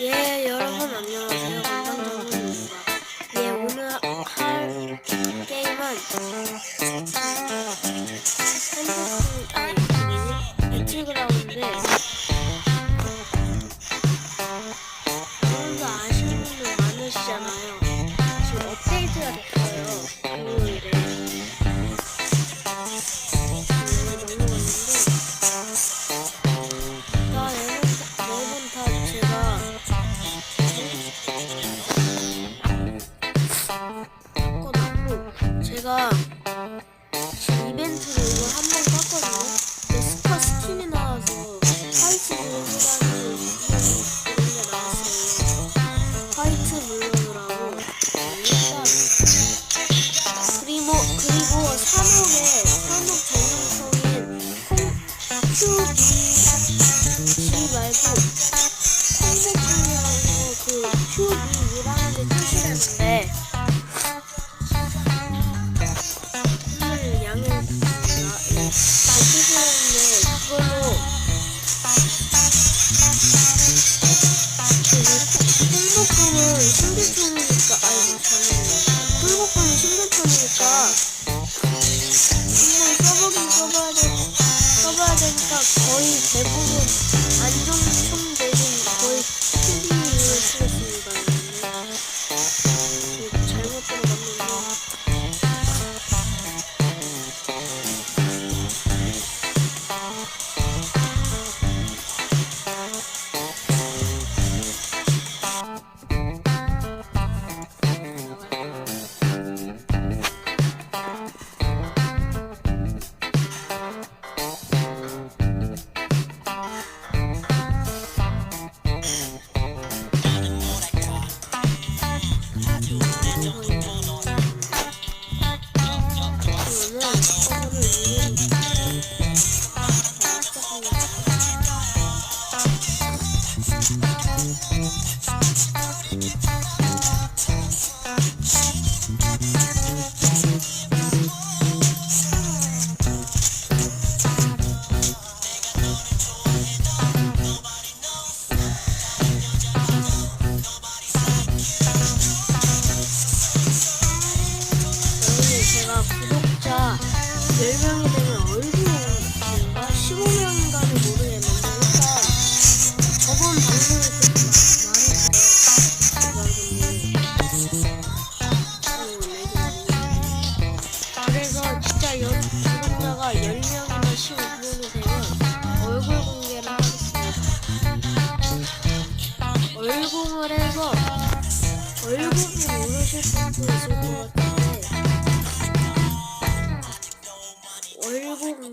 예, 여러분 안녕하세요. 화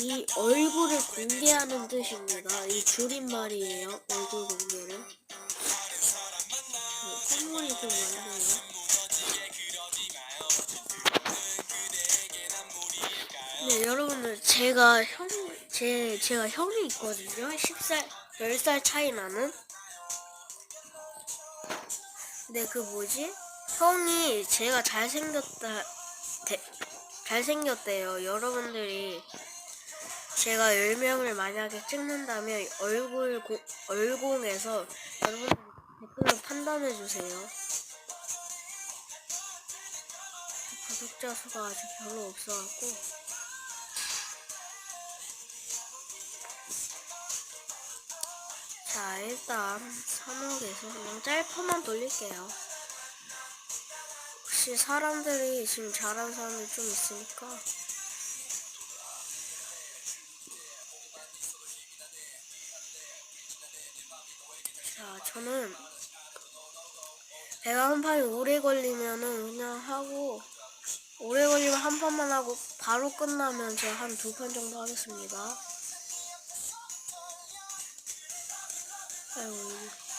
이 얼굴을 공개하는 뜻입니다. 이 줄임말이에요. 얼굴 공개를. 저 콧물이 좀 많네요. 네, 여러분들 제가 형, 제 제가 형이 있거든요. 10살, 10살 차이 나는. 근데 그 뭐지? 형이 제가 잘생겼다, 대, 잘생겼대요. 여러분들이 제가 10명을 만약에 찍는다면 얼굴 고, 얼공에서 여러분들 댓글로 판단해 주세요. 구독자 수가 아직 별로 없어갖고 자 일단 3억에서 그냥 짧게만 돌릴게요. 혹시 사람들이 지금 잘하는 사람이 좀 있으니까 저는 배가 한 판이 오래 걸리면은 그냥 하고 오래 걸리면 한 판만 하고 바로 끝나면 제가 한 두 판 정도 하겠습니다. 아이고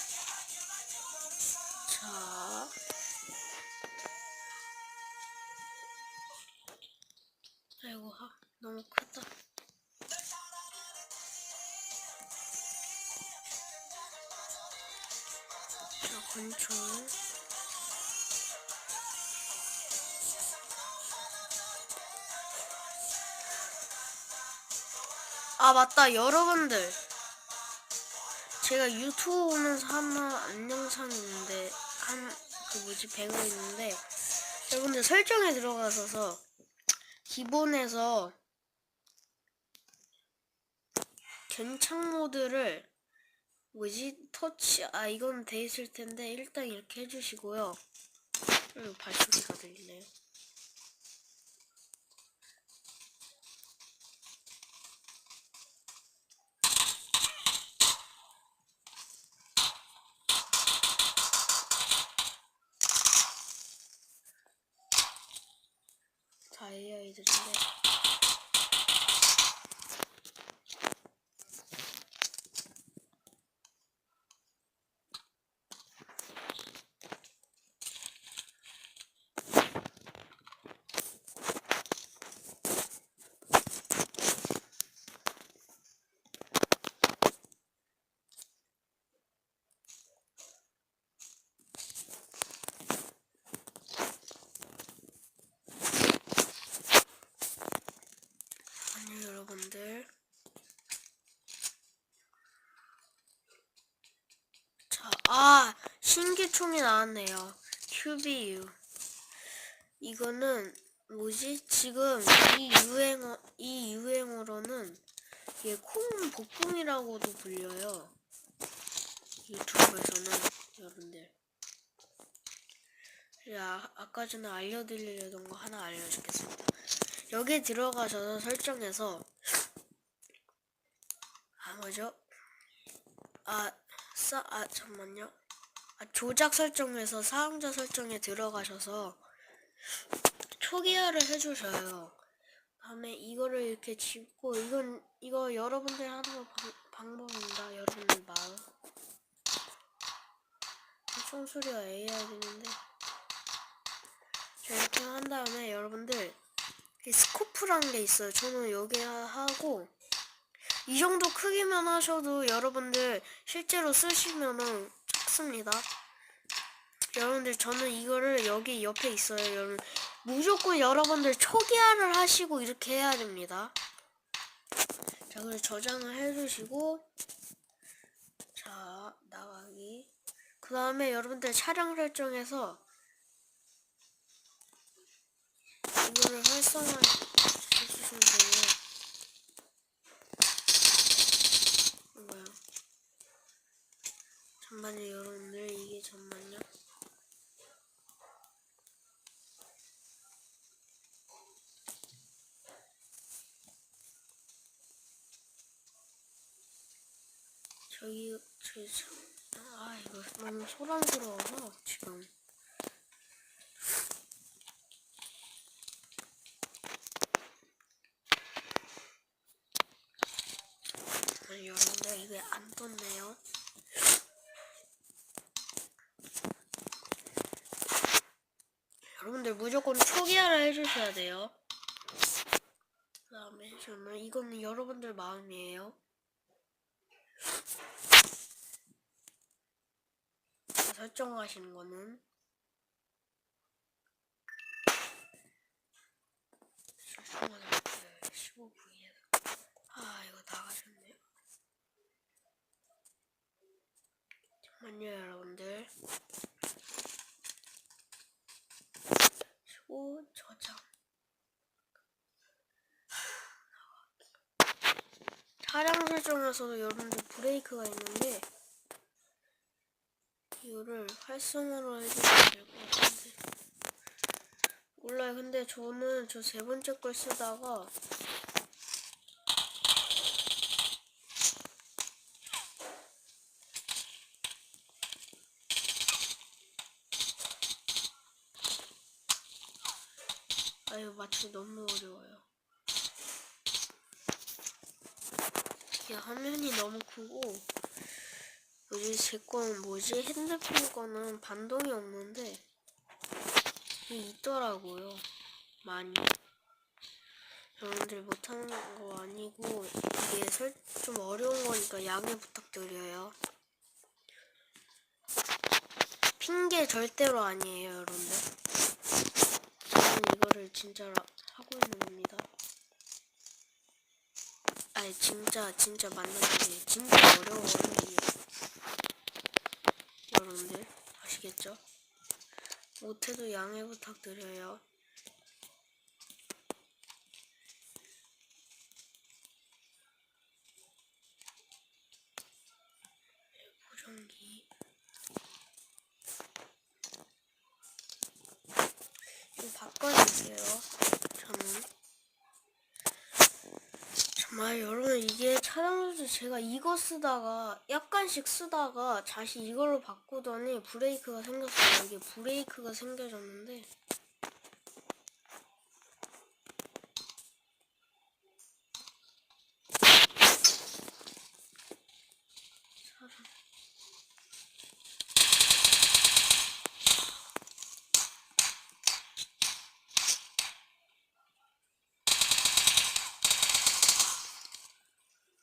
권총. 아 맞다 여러분들 제가 유튜브 보면서 한안 영상이 있는데 한 그 뭐지 배가 있는데 여러분들 설정에 들어가셔서 기본에서 견착 모드를 뭐지 터치 아 이건 돼 있을 텐데 일단 이렇게 해주시고요. 그리고 발소리가 들리네요. 다 AI들인데 아니 여러분들 자, 아 신기 총이 나왔네요. QBU 이거는 뭐지? 지금 이 유행어 이 유행어로는 이게 콩 복붕이라고도 불려요. 유튜브에서는 여러분들. 야 아까 전에 알려드리려던 거 하나 알려주겠습니다. 여기 들어가셔서 설정에서 아 뭐죠? 아, 싸, 아 잠만요. 아, 조작 설정에서 사용자 설정에 들어가셔서 초기화를 해주셔요. 다음에 이거를 이렇게 짚고 이건 이거 여러분들 하는 거 방, 방법입니다. 여러분들 마음. 총소리가 AI 되는데 자 이렇게 한 다음에 여러분들 이 스코프라는 게 있어요. 저는 여기 하- 하고 이 정도 크기만 하셔도 여러분들 실제로 쓰시면은 작습니다. 여러분들 저는 이거를 여기 옆에 있어요. 여러분 무조건 여러분들 초기화를 하시고 이렇게 해야 됩니다. 자, 그래서 저장을 해주시고 자 나가기. 그 다음에 여러분들 촬영 설정에서 이거를 활성화 해주시면 돼요. 뭐야? 잠만요, 여러분들 이게 잠만요. 저기 저기 참- 아 이거 너무 소란스러워서 지금. 아니, 여러분들 이게 안 떴네요. 여러분들 무조건 초기화를 해주셔야 돼요. 그 다음에 저는 이거는 여러분들 마음이에요. 설정하시는 거는 실수만 할게요. 15V에서 아 이거 나가셨네요. 잠깐만요 여러분들. 오 저장. 설정에서도 여러분들 브레이크가 있는데 이거를 활성화로 해주시면 될 것 같은데. 몰라요. 근데 저는 저 세 번째 걸 쓰다가 아유 맞추기 너무 어려워요 이게 화면이 너무 크고 여기 제 거는 뭐지? 핸드폰 거는 반동이 없는데 있더라고요. 많이. 여러분들 못하는 거 아니고 이게 설, 좀 어려운 거니까 양해 부탁드려요. 핑계 절대로 아니에요, 여러분들. 저는 이거를 진짜로 하고 있는 겁니다. 아니 진짜 진짜 맞는 게 진짜 어려워요 이게 여러분들 아시겠죠? 못해도 양해 부탁드려요. 보정기 이거 바꿔주세요. 정말 여러분 이게 차량도 제가 이거 쓰다가 약간씩 쓰다가 다시 이걸로 바꾸더니 브레이크가 생겼어요. 이게 브레이크가 생겨졌는데 사람.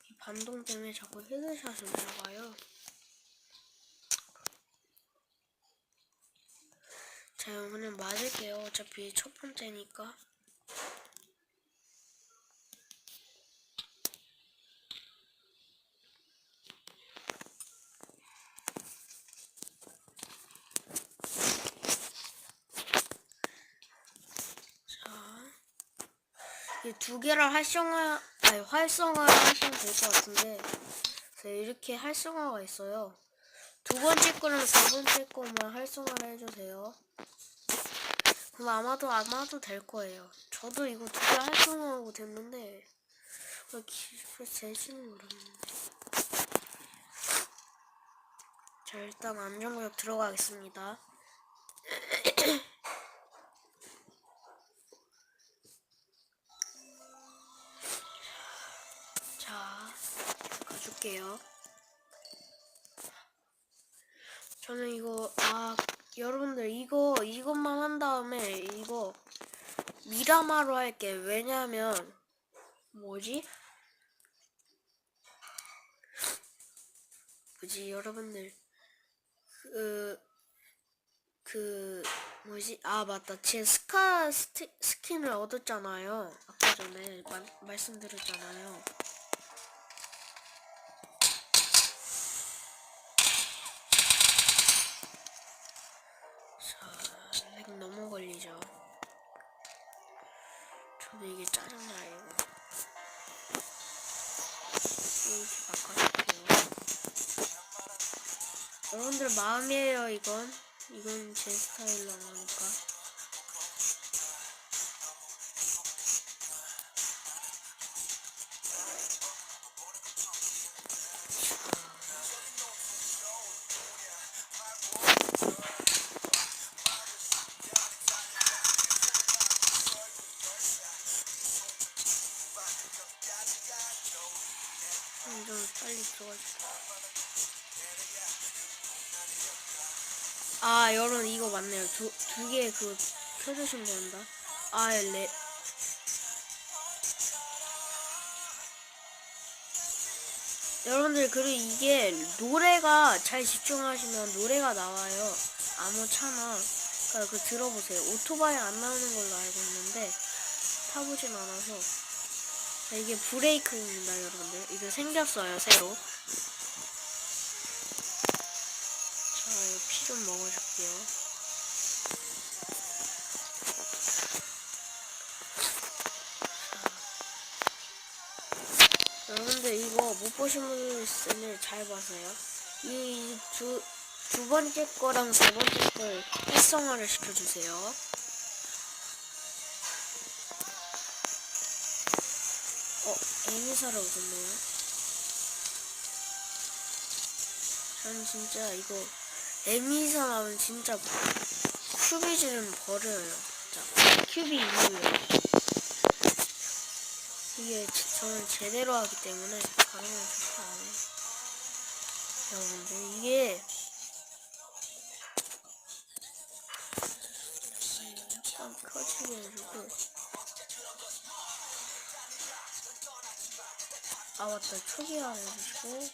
이 반동 때문에 자꾸 헤드샷을 나가요. 자, 이번엔 맞을게요. 어차피 첫 번째니까. 자, 이두 개를 활성화, 아니, 활성화를 하시면 될 것 같은데, 네, 이렇게 활성화가 있어요. 두 번째 거랑 세 번째 거만 활성화를 해주세요. 그럼 아마도 아마도 될 거예요. 저도 이거 두 개 활성화하고 됐는데 왜 될지는 모르겠는데. 자 일단 안전구역 들어가겠습니다. 가줄게요. 저는 이거 아 여러분들 이거 이것만 한 다음에 이거 미라마로 할게. 왜냐면 뭐지? 뭐지 여러분들? 그그 뭐지? 아 맞다. 제 스카 스티, 스킨을 얻었잖아요. 아까 전에 마, 말씀드렸잖아요 저도 이게 짜증나요. 이렇게 바꿔줄게요. 여러분들 마음이에요, 이건. 이건 제 스타일로 하니까. 그거 켜주시면 된다. 아, 레. 여러분들, 그리고 이게 노래가 잘 집중하시면 노래가 나와요. 아무 차나. 그러니까 그 들어보세요. 오토바이 안 나오는 걸로 알고 있는데, 타보진 않아서. 자, 이게 브레이크입니다, 여러분들. 이거 생겼어요, 새로. 자, 피 좀 먹어줄게요. 있으면 잘 봐세요. 이 두, 두 번째 거랑 세 번째 걸 활성화를 시켜주세요. 어, 에미사를 얻었네요. 저는 진짜 이거 에미사 나면 진짜 큐비즈는 버려요. 진짜 큐비 이후에 이게 제- 저는 제대로 하기 때문에 가능한 좋지 않아요. 여러분들 이게 약간 커지게 해주고 아 맞다 초기화 해주시고?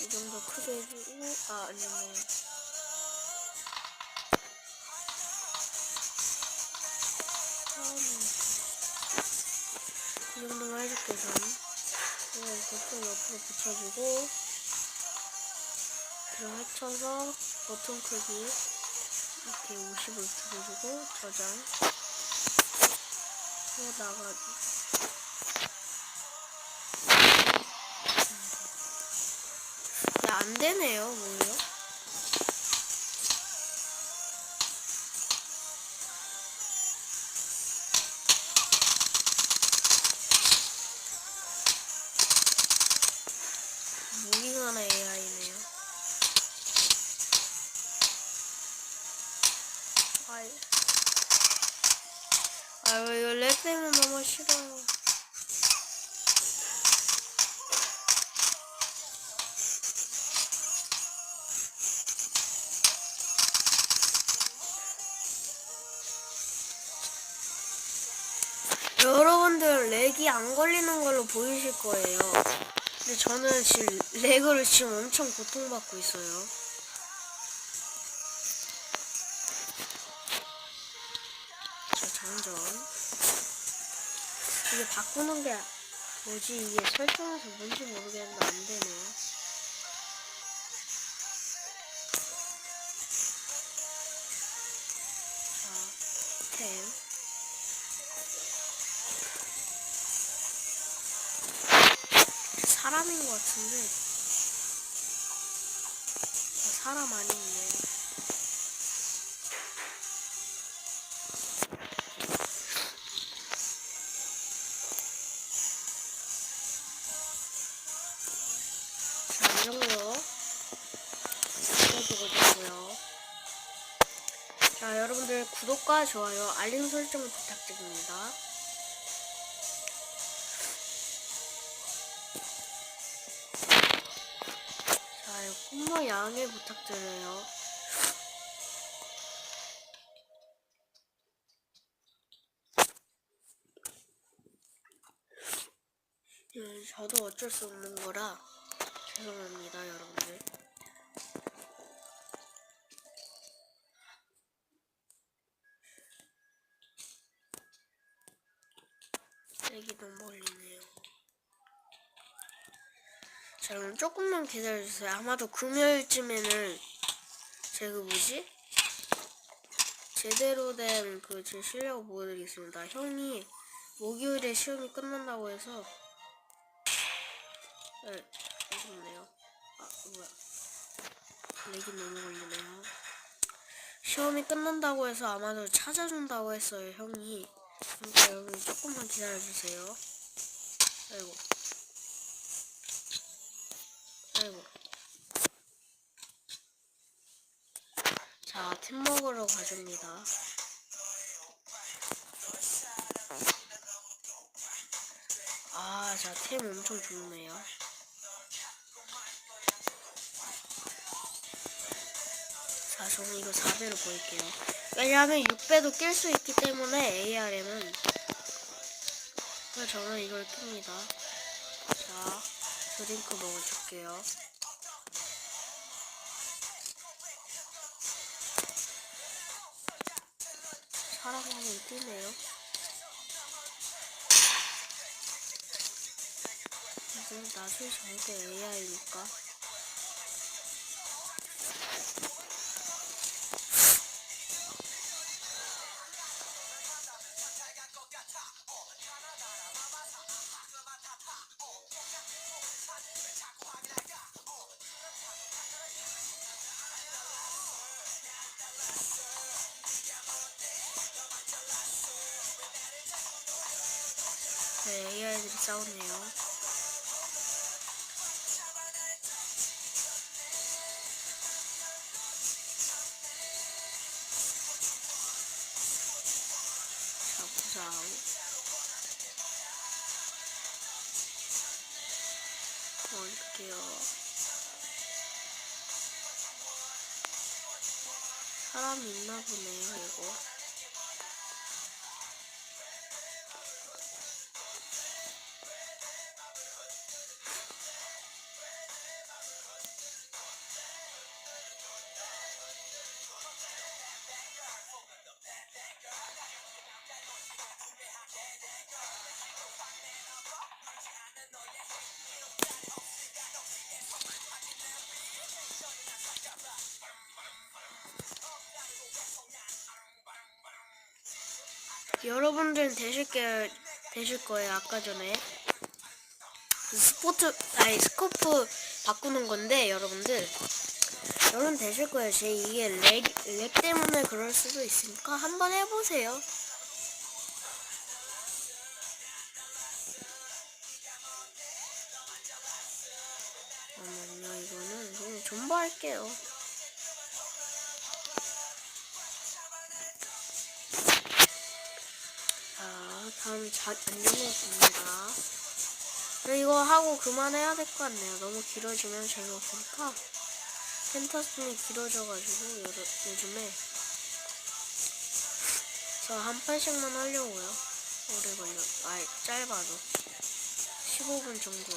이 정도 크게 해주고 아 아니 네이 정도만 해줄게 전 이거 버튼 옆으로 붙여주고 그럼 합쳐서 버튼 크기 이렇게 50을 줄여주고 저장. 또 나가기. 야 안되네요 뭐예요? 때문에 너무 싫어요. 여러분들 렉이 안 걸리는 걸로 보이실 거예요. 근데 저는 지금 렉을 지금 엄청 고통받고 있어요. 바꾸는 게 뭐지? 이게 설정에서 뭔지 모르겠는데 안 되네요. 자, 템. 사람인 것 같은데 아, 사람 아니네 구독과 좋아요 알림 설정 부탁드립니다 자, 이거 콤보 양해 부탁드려요. 음, 저도 어쩔 수 없는 거라 죄송합니다, 여러분들. 너무 멀리네요. 자 그럼 조금만 기다려주세요. 아마도 금요일쯤에는 제그 뭐지? 제대로 된 그 제 실력을 보여드리겠습니다. 형이 목요일에 시험이 끝난다고 해서 네, 아쉽네요. 아 뭐야? 렉이 너무 걸리네요. 시험이 끝난다고 해서 아마도 찾아준다고 했어요, 형이. 그러니까 여러분 조금만 기다려주세요. 아이고. 아이고. 자, 템 먹으러 가줍니다. 아, 자, 템 엄청 좋네요. 자, 저는 이거 4배로 보일게요. 왜냐하면 6배도 낄 수 있기 때문에 ARM은 그래서 저는 이걸 낍니다. 자, 드링크 먹어줄게요. 한명 뛰네요. 이거 나중에 저게 AI니까. 네, AI들이 싸우네요. 자, 보자. 올게요. 사람 있나 보네요, 이거. 여러분들은 되실 게 되실 거예요. 아까 전에 스포트 아니 스코프 바꾸는 건데 여러분들 여러분 되실 거예요. 제 이게 렉, 렉 때문에 그럴 수도 있으니까 한번 해보세요. 잠깐만요. 이거는 그냥 존버할게요. 다음 자, 안녕하십니다. 네, 이거 하고 그만해야 될 것 같네요. 너무 길어지면 재미없으니까. 펜타스이 길어져가지고, 여러, 요즘에. 저 한 판씩만 하려고요. 오래 걸려. 아, 짧아도. 15분 정도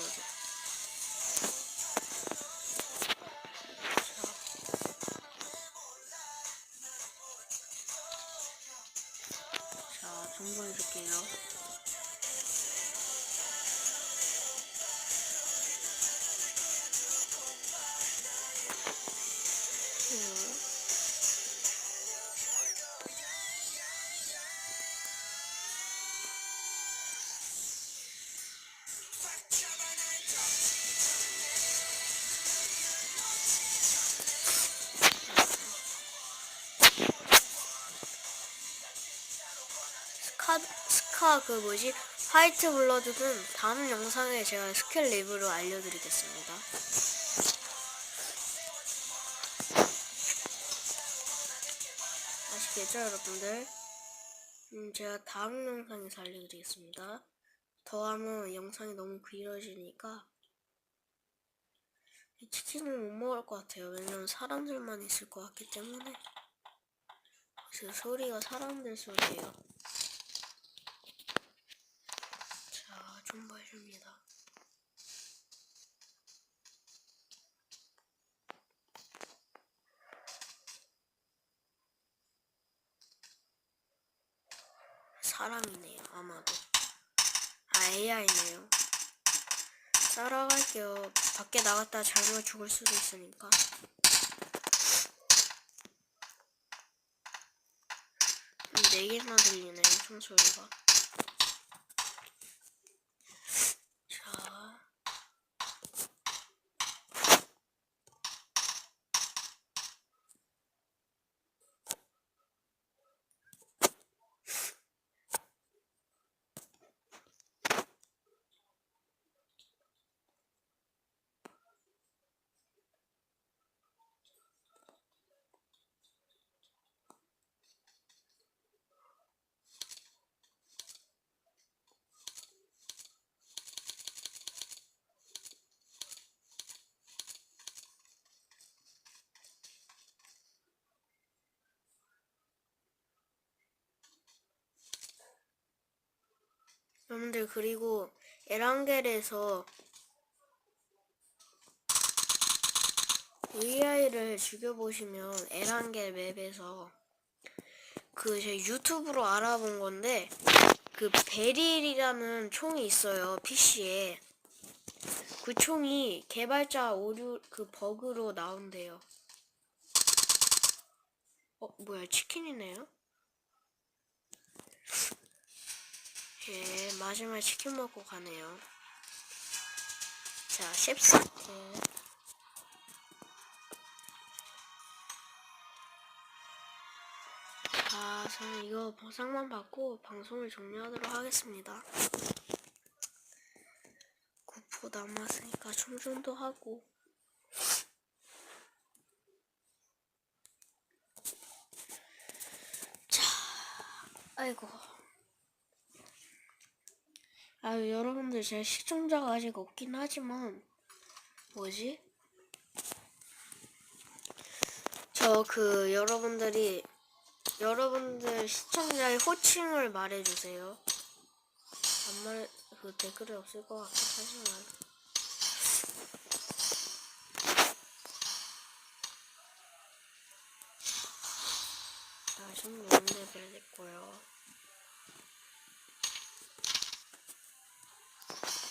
음. 스카 스카 그 뭐지 화이트 블러드는 다음 영상에 제가 스킬 리뷰로 알려드리겠습니다. 아시겠죠 여러분들? 음, 제가 다음 영상에서 알려드리겠습니다. 더 하면 영상이 너무 길어지니까 이 치킨을 못 먹을 것 같아요. 왜냐면 사람들만 있을 것 같기 때문에 그 소리가 사람들 소리예요. 자, 좀 봐줍니다. 사람이네요, 아마도. 아, AI네요. 따라갈게요. 밖에 나갔다 잘못 죽을 수도 있으니까. 음, 네 개나 들리네요, 총소리가. 자. 여러분들 그리고 에란겔에서 AI를 죽여보시면 에란겔 맵에서 그 제 유튜브로 알아본 건데 그 베릴이라는 총이 있어요 PC에 그 총이 개발자 오류 그 버그로 나온대요. 어 뭐야 치킨이네요? 예, 마지막에 치킨 먹고 가네요. 자, 셉스. 예. 아, 저는 이거 보상만 받고 방송을 종료하도록 하겠습니다. 9% 남았으니까 충전도 하고. 자, 아이고. 아유 여러분들 제 시청자가 아직 없긴 하지만 뭐지? 저 그 여러분들이 여러분들 시청자의 호칭을 말해주세요. 안말 그 댓글이 없을 것 같긴 하지만 자, 16레벨 됐고요. you